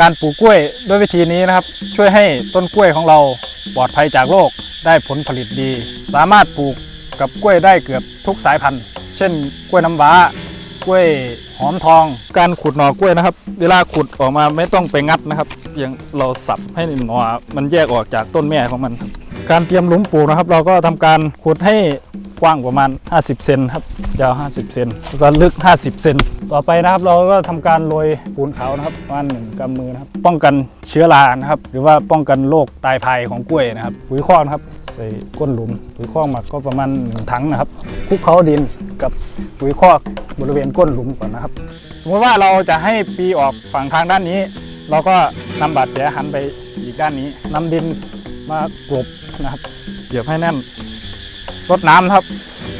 การปลูกกล้วยด้วยวิธีนี้นะครับ ช่วยให้ต้นกล้วยของเราปลอดภัยจากโรคได้ผลผลิตดี สามารถปลูกกับกล้วยได้เกือบทุกสายพันธุ์ เช่น กล้วยน้ำว้ากล้วยหอมทอง การขุดหน่อกล้วยนะครับ เวลาขุดออกมาไม่ต้องไปงัดนะครับเพียงเราสับให้หน่อมันแยกออกจากต้นแม่ของมัน การเตรียมหลุมปลูกนะครับ เราก็ทำการขุดให้ กว้างประมาณ 50 เซนครับยาว 50 เซนแล้วก็ลึก 50 เซนต่อไปนะครับเราก็ทำการโรยปูนขาวนะครับประมาณหนึ่งกำมือนะครับป้องกันเชื้อรานะครับ หรือว่าป้องกันโรคตายภายของกล้วยนะครับปุ๋ยคอกนะครับใส่ก้นหลุมปุ๋ยคอกหมักก็ประมาณหนึ่งถังนะครับคลุกเคล้าดินกับปุ๋ยคอกบริเวณก้นหลุมก่อนนะครับ สมมติว่าเราจะให้ปีออกฝั่งทางด้านนี้ เราก็นำบาดแผลหันไปอีกด้านนี้นำดินมากลบนะครับเหยียบให้แน่น รดน้ำครับ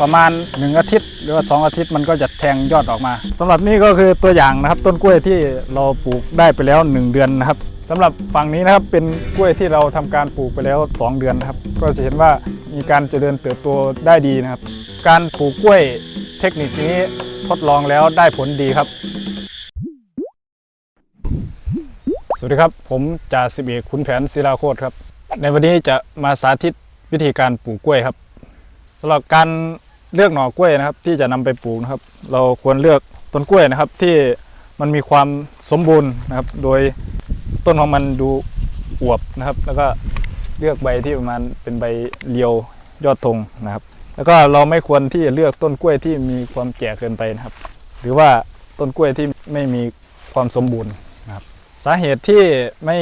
ประมาณ 1 อาทิตย์ หรือว่า 2 อาทิตย์มันก็จะแทงยอดออกมาสำหรับนี่ก็คือตัวอย่างนะครับ ต้นกล้วยที่เราปลูกได้ไปแล้ว 1 เดือนนะครับสำหรับฝั่งนี้นะครับเป็นกล้วยที่เราทำการปลูกไปแล้ว 2 เดือนนะครับ ก็จะเห็นว่ามีการเจริญเติบโตได้ดีนะครับ การปลูกกล้วยเทคนิคนี้ทดลองแล้วได้ผลดีครับ สวัสดีครับ ผมจ่าสิบเอกขุนแผนศิลาโคตรครับ ในวันนี้จะมาสาธิตวิธีการปลูกกล้วยครับ สำหรับการเลือกหน่อกล้วยนะครับ ที่จะนำไปปลูกนะครับ เราควรเลือกต้นกล้วยนะครับ ที่มันมีความสมบูรณ์นะครับ โดยต้นของมันดูอวบนะครับ แล้วก็เลือกใบที่ประมาณเป็นใบเรียวยอดธงนะครับ แล้วก็เราไม่ควรที่จะเลือกต้นกล้วยที่มีความแก่เกินไปนะครับ หรือว่าต้นกล้วยที่ไม่มีความสมบูรณ์นะครับ สาเหตุที่ไม่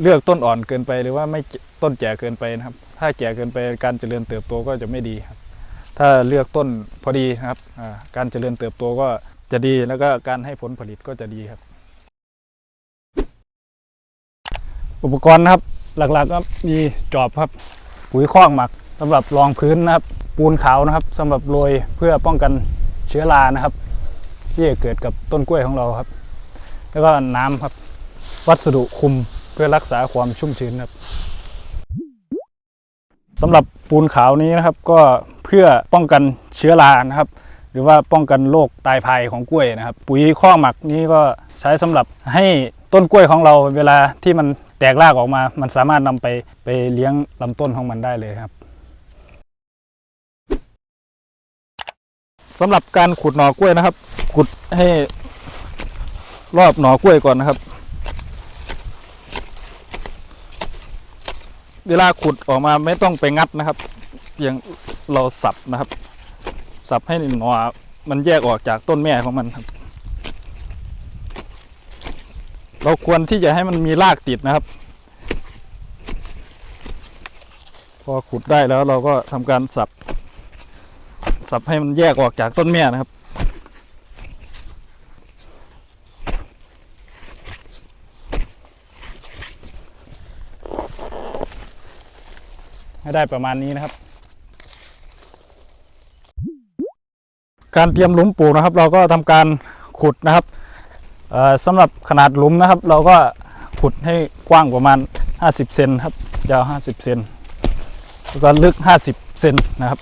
เลือกต้นอ่อนเกินไป หรือว่าไม่ต้นแก่เกินไปนะครับ ถ้าแก่เกินไปการเจริญเติบโตก็จะไม่ดีครับ ถ้าเลือกต้นพอดีนะครับการเจริญเติบโตก็จะดีแล้วก็การให้ผลผลิตก็จะดีครับ อุปกรณ์นะครับหลักๆก็มีจอบครับ ปุ๋ยคอกหมักสำหรับรองพื้นนะครับ ปูนขาวนะครับสำหรับโรยเพื่อป้องกันเชื้อรานะครับ ที่จะเกิดกับต้นกล้วยของเราครับ แล้วก็น้ำครับ วัสดุคุมเพื่อรักษาความชุ่มชื้นครับ สำหรับปูนขาวนี้นะครับก็เพื่อป้องกันเชื้อรานะครับ หรือว่าป้องกันโรคตายภายของกล้วยนะครับ ปุ๋ยข้อหมักนี้ก็ใช้สำหรับให้ต้นกล้วยของเราเวลาที่มันแตกรากออกมา มันสามารถนำไปไปเลี้ยงลำต้นของมันได้เลยครับสำหรับการขุดหน่อกล้วยนะครับ ขุดให้รอบหน่อกล้วยก่อนนะครับ เวลาขุดออกมาไม่ต้องไปงัดนะครับเพียงเราสับนะครับ สับให้หน่อมันแยกออกจากต้นแม่ของมันครับ เราควรที่จะให้มันมีรากติดนะครับ พอขุดได้แล้วเราก็ทำการสับ สับให้มันแยกออกจากต้นแม่นะครับ ให้ได้ประมาณนี้นะครับ การเตรียมหลุมปลูกนะครับ เราก็ทำการขุดนะครับเอ่อสำหรับขนาดหลุมนะครับ เราก็ขุดให้กว้างประมาณ 50 เซนครับยาว 50 เซนแล้วก็ลึก 50 เซนนะครับ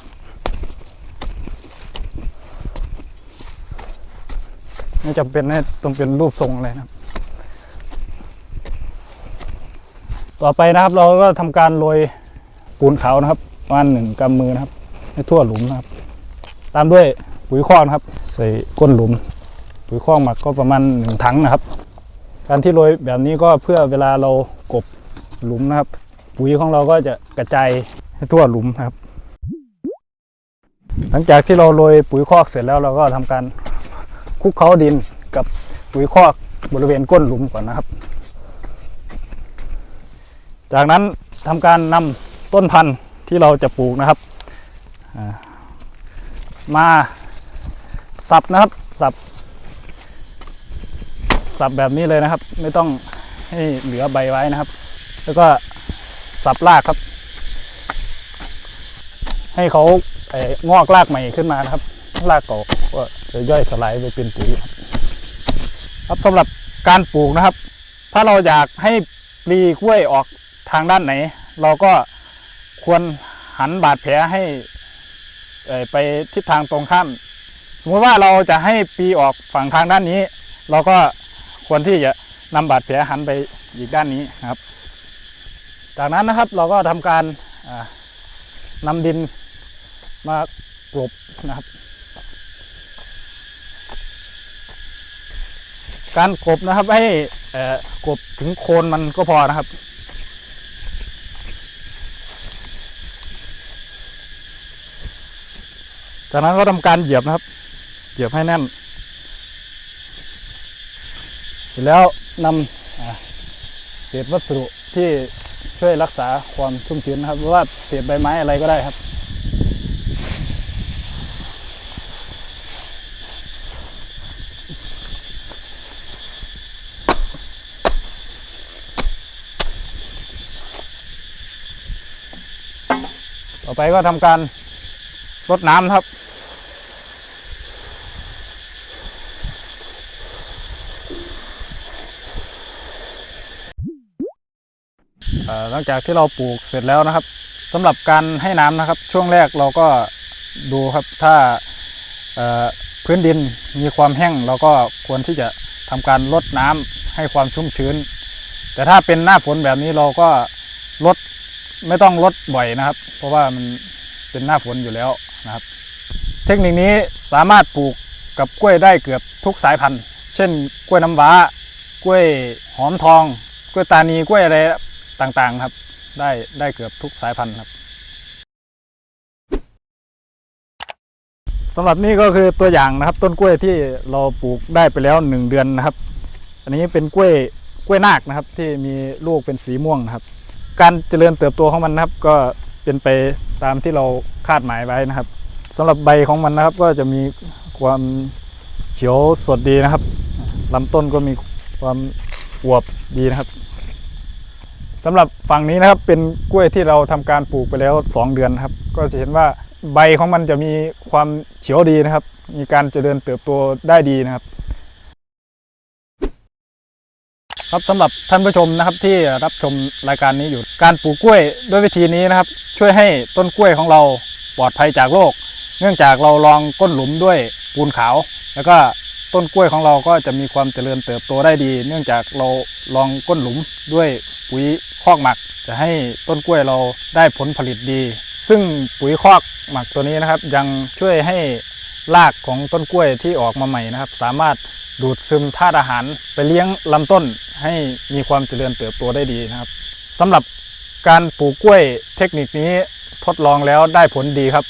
ไม่จำเป็นต้องเป็นรูปทรงเลยนะครับ ต่อไปนะครับเราก็ทำการโรย ปูนขาวนะครับประมาณหนึ่งกำมือนะครับ ให้ทั่วหลุมนะครับ ตามด้วยปุ๋ยคอกนะครับ ใส่ก้นหลุม ปุ๋ยคอกหมักก็ประมาณหนึ่งถังนะครับ การที่โรยแบบนี้ก็เพื่อเวลาเรากบหลุมนะครับ ปุ๋ยของเราก็จะกระจายให้ทั่วหลุมนะครับ หลังจากที่เราโรยปุ๋ยคอกเสร็จแล้วเราก็ทำการคลุกเคล้าดินกับปุ๋ยคอกบริเวณก้นหลุมก่อนนะครับ จากนั้นทำการนำ ต้นพันธุ์ที่เราจะปลูกนะครับ มาสับนะครับสับสับแบบนี้เลยนะครับ ไม่ต้องให้เหลือใบไว้นะครับ แล้วก็สับรากครับ ให้เขาเองอกรากใหม่ขึ้นมานะครับรากเก่าก็จะย่อยสลายไปเป็นปุ๋ยครับครับสำหรับการปลูกนะครับ ถ้าเราอยากให้ปลีกล้วยออกทางด้านไหน เราก็ ควรหันบาดแผลให้ไปทิศทางตรงข้าม สมมติว่าเราจะให้ปีออกฝั่งทางด้านนี้ เราก็ควรที่จะนำบาดแผลหันไปอีกด้านนี้นะครับ จากนั้นนะครับเราก็ทำการอ่านำดินมากลบนะครับ การกลบนะครับให้กลบถึงโคนมันก็พอนะครับ จากนั้นก็ทำการเหยียบนะครับ เหยียบให้แน่น เสร็จแล้วนำอ่าเศษวัสดุที่ช่วยรักษาความชุ่มชื้นนะครับหรือว่าเศษใบไม้อะไรก็ได้ครับต่อไปก็ทำการรดน้ำครับ เอ่อ หลังจากที่เราปลูกเสร็จแล้วนะครับสำหรับการให้น้ำนะครับ ช่วงแรกเราก็ดูครับถ้าพื้นดินมีความแห้งเราก็ควรที่จะทำการลดน้ำให้ความชุ่มชื้น แต่ถ้าเป็นหน้าฝนแบบนี้เราก็ลดไม่ต้องลดบ่อยนะครับ เพราะว่ามันเป็นหน้าฝนอยู่แล้วนะครับ เทคนิคนี้สามารถปลูกกับกล้วยได้เกือบทุกสายพันธุ์ เช่น กล้วยน้ำว้ากล้วยหอมทอง กล้วยตานีกล้วยอะไร ต่างๆครับ ได้ได้เกือบทุกสายพันธุ์ครับสำหรับนี่ก็คือตัวอย่างนะครับ ต้นกล้วยที่เราปลูกได้ไปแล้วหนึ่งเดือนนะครับ อันนี้เป็นกล้วยกล้วยนาคนะครับ ที่มีลูกเป็นสีม่วงนะครับ การเจริญเติบโตของมันนะครับ ก็เป็นไปตามที่เราคาดหมายไว้นะครับสำหรับใบของมันนะครับ ก็จะมีความเขียวสดดีนะครับลำต้นก็มีความอวบดีนะครับ สำหรับฝั่งนี้นะครับเป็นกล้วยที่เราทำการปลูกไปแล้ว 2 เดือนครับ ก็จะเห็นว่าใบของมันจะมีความเขียวดีนะครับ มีการเจริญเติบโตได้ดีนะครับ ครับสำหรับท่านผู้ชมนะครับที่รับชมรายการนี้อยู่การปลูกกล้วยด้วยวิธีนี้นะครับ ช่วยให้ต้นกล้วยของเราปลอดภัยจากโรคเนื่องจากเราลองก้นหลุมด้วยปูนขาว แล้วก็ต้นกล้วยของเราก็จะมีความเจริญเติบโตได้ดี เนื่องจากเราลองก้นหลุมด้วยปุ๋ย คอกหมักจะให้ต้นกล้วยเราได้ผลผลิตดี ซึ่งปุ๋ยคอกหมักตัวนี้นะครับ ยังช่วยให้รากของต้นกล้วยที่ออกมาใหม่นะครับ สามารถดูดซึมธาตุอาหารไปเลี้ยงลำต้นให้มีความเจริญเติบโตได้ดีนะครับสำหรับการปลูกกล้วยเทคนิคนี้ทดลองแล้วได้ผลดีครับ